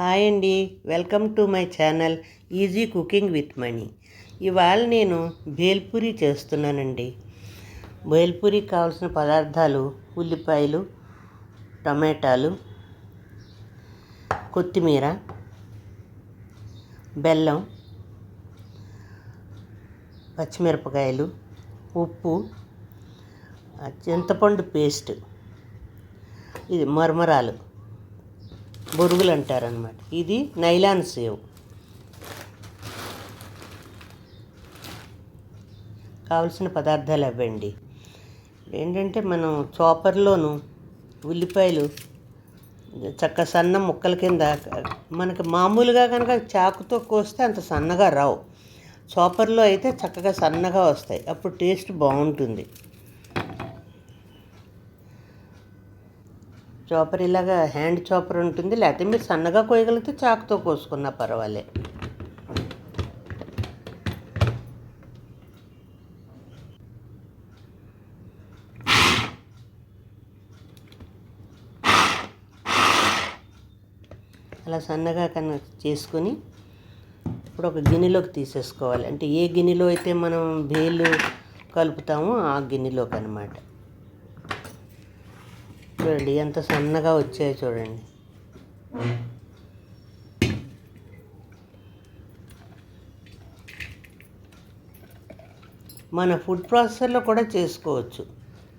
Hi అండి. Welcome to my channel easy cooking with Mani ఇవాళ నేను భేల్పూరి చేస్తున్నానండి. భేల్పూరికి కావాల్సిన పదార్థాలు ఉల్లిపాయలు టమాటాలు కొత్తిమీర బెల్లం పచ్చిమిరపకాయలు ఉప్పు చింతపండు పేస్ట్. ఇది మరమరాలు. బొరుగులు అంటారనమాట ఇది నైలాన్ సేవ్. కావలసిన పదార్థాలు అవ్వండి. ఏంటంటే మనం చాపర్లోను ఉల్లిపాయలు చక్క సన్న ముక్కల కింద మనకి మామూలుగా కనుక చాకుతో కోస్తే అంత సన్నగా రావు. చాపర్లో అయితే చక్కగా సన్నగా వస్తాయి. అప్పుడు టేస్ట్ బాగుంటుంది. చాపర్ ఇలాగా హ్యాండ్ చాపర్ ఉంటుంది. లేకపోతే మీరు సన్నగా కోయగలిగితే చాకుతో కోసుకున్నా పర్వాలే. అలా సన్నగా కన్నా చేసుకొని ఇప్పుడు ఒక గిన్నెలోకి తీసేసుకోవాలి. అంటే ఏ గిన్నెలో అయితే మనం వేలు కలుపుతామో ఆ గిన్నెలోకి అనమాట చూడండి ఎంత సన్నగా వచ్చాయో చూడండి. మన ఫుడ్ ప్రాసెసర్లో కూడా చేసుకోవచ్చు.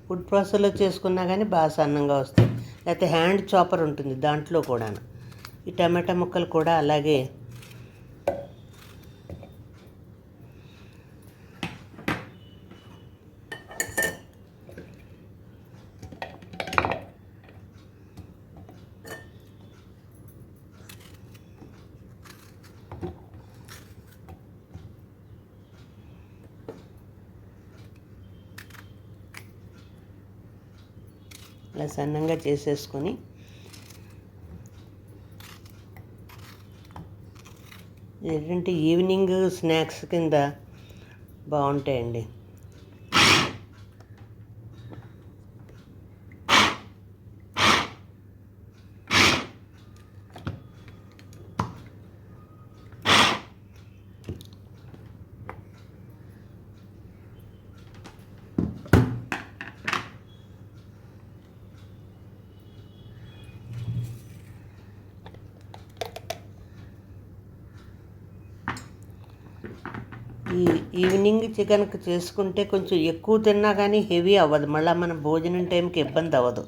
ఫుడ్ ప్రాసెసర్లో చేసుకున్నా కానీ బాగా సన్నంగా వస్తాయి. లేకపోతే హ్యాండ్ చాపర్ ఉంటుంది దాంట్లో కూడా ఈ టమాటా ముక్కలు కూడా అలాగే ఇలా సన్నంగా చేసేసుకొని ఏంటంటే ఈవినింగ్ స్నాక్స్ కింద బాగుంటాయండి. ఈ ఈవినింగ్ చికెన్కి చేసుకుంటే కొంచెం ఎక్కువ తిన్నా కానీ హెవీ అవ్వదు. మళ్ళీ మన భోజనం టైంకి ఇబ్బంది అవ్వదు.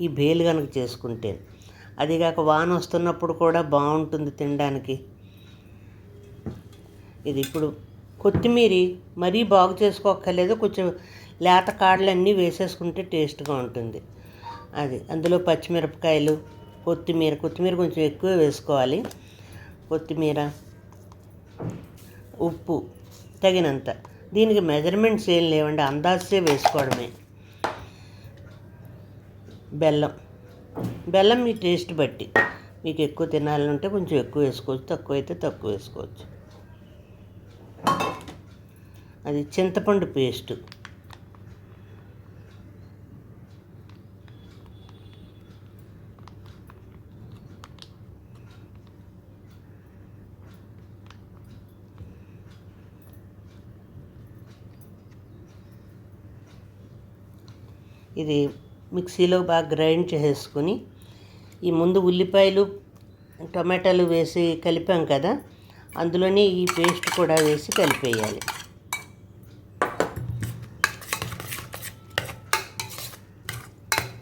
ఈ బేలు కనుక చేసుకుంటే. అది కాక వాన వస్తున్నప్పుడు కూడా బాగుంటుంది తినడానికి. ఇది ఇప్పుడు కొత్తిమీర మరీ బాగు చేసుకోక్కర్లేదు. కొంచెం లేత కాడలన్నీ వేసేసుకుంటే టేస్ట్గా ఉంటుంది. అది అందులో పచ్చిమిరపకాయలు కొత్తిమీర కొత్తిమీర కొంచెం ఎక్కువ వేసుకోవాలి. కొత్తిమీర ఉప్పు తగినంత. దీనికి మెజర్మెంట్స్ ఏం లేవండి అందాజే వేసుకోవడమే. బెల్లం. బెల్లం మీ టేస్ట్ బట్టి. మీకు ఎక్కువ తినాలంటే కొంచెం ఎక్కువ వేసుకోవచ్చు తక్కువ అయితే తక్కువ వేసుకోవచ్చు. అది చింతపండు పేస్ట్. ఇది మిక్సీలో బాగా గ్రైండ్ చేసేసుకొని ఈ ముందు ఉల్లిపాయలు టమాటాలు వేసి కలిపాం కదా అందులోనే ఈ పేస్ట్ కూడా వేసి కలిపేయాలి.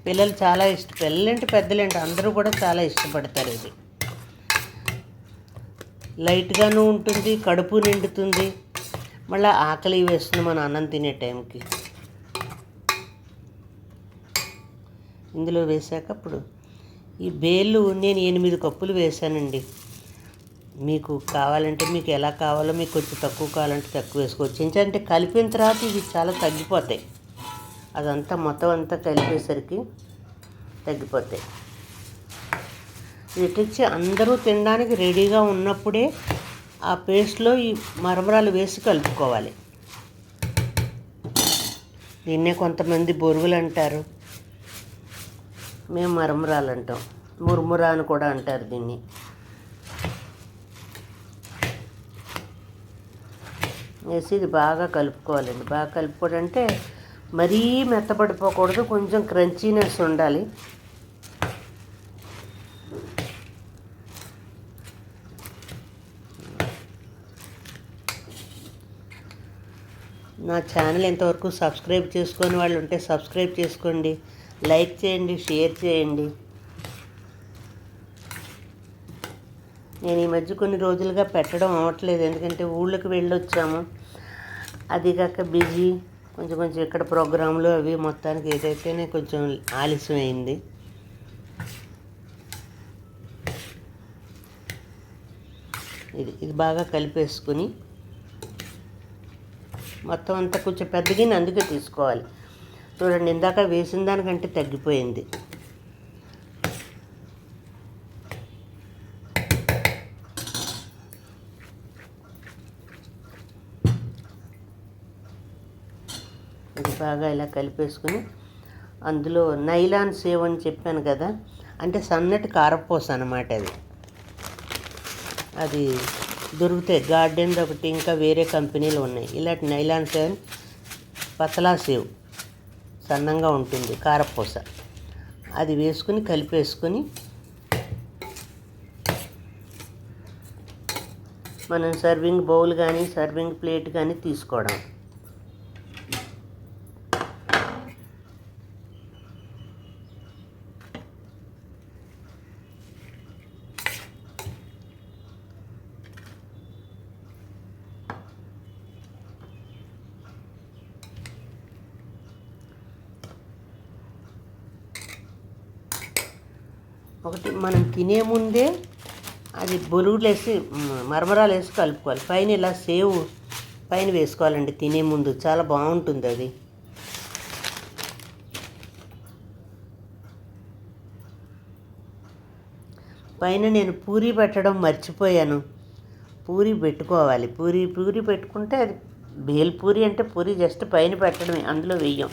పిల్లలు చాలా ఇష్ట పిల్లలేంటి పెద్దలేంటి అందరూ కూడా చాలా ఇష్టపడతారు ఇది. లైట్గాను ఉంటుంది కడుపు నిండుతుంది. మళ్ళీ ఆకలి వేస్తుంది మన అన్నం తినే టైంకి. ఇందులో వేసాకప్పుడు ఈ బేళ్ళు నేను ఎనిమిది కప్పులు వేసానండి మీకు కావాలంటే మీకు ఎలా కావాలో మీకు కొంచెం తక్కువ కావాలంటే తక్కువ వేసుకోవచ్చు. ఏంటంటే కలిపిన తర్వాత ఇవి చాలా తగ్గిపోతాయి. అదంతా మొత్తం అంతా కలిపేసరికి తగ్గిపోతాయి. ఇటుచ్చి అందరూ తినడానికి రెడీగా ఉన్నప్పుడే ఆ పేస్ట్లో ఈ మరమరాలు వేసి కలుపుకోవాలి. దీన్నే కొంతమంది బొరుగులు అంటారు. మేము మరమురాలు అంటాం ముర్మురా అని కూడా అంటారు దీన్ని. వేసి ఇది బాగా కలుపుకోవాలండి. బాగా కలుపుకోవడం అంటే మరీ మెత్తపడిపోకూడదు. కొంచెం క్రంచీనెస్ ఉండాలి. నా ఛానల్ ఎంతవరకు సబ్స్క్రైబ్ చేసుకొని వాళ్ళు ఉంటే సబ్స్క్రైబ్ చేసుకోండి. లైక్ చేయండి షేర్ చేయండి. నేను ఈ మధ్య కొన్ని రోజులుగా పెట్టడం అవ్వట్లేదు ఎందుకంటే ఊళ్ళకి వెళ్ళొచ్చాము. అది కాక బిజీ కొంచెం కొంచెం ఇక్కడ ప్రోగ్రాంలు అవి మొత్తానికి ఏదైతేనే కొంచెం ఆలస్యం అయింది ఇది ఇది బాగా కలిపేసుకుని మొత్తం అంతా కొంచెం పెద్ద గిన్నె అందుకే తీసుకోవాలి. చూడండి ఇందాక వేసిన దానికంటే తగ్గిపోయింది. ఇది బాగా ఇలా కలిపేసుకుని అందులో నైలాన్ సేవ్ అని చెప్పాను కదా అంటే సన్నటి కారపూస అనమాట అది. అది దొరుకుతాయి గార్డెన్ ఒకటి ఇంకా వేరే కంపెనీలు ఉన్నాయి. ఇలాంటి నైలాన్ సేవ్ పతలా సేవ్. సన్నంగా ఉంటుంది కారపూస. అది వేసుకుని కలిపేసుకొని మనం సర్వింగ్ బౌల్ కానీ సర్వింగ్ ప్లేట్ కానీ తీసుకోవడం. ఒకటి మనం తినే ముందే అది బొరుగులు వేసి మరమరాలు వేసి కలుపుకోవాలి. పైన ఇలా సేవ్ పైన వేసుకోవాలండి తినే ముందు. చాలా బాగుంటుంది అది. పైన నేను పూరి పెట్టడం మర్చిపోయాను. పూరి పెట్టుకోవాలి. పూరి పూరి పెట్టుకుంటే అది బేల్ పూరి అంటే పూరి జస్ట్ పైన పెట్టడమే అందులో వెయ్యం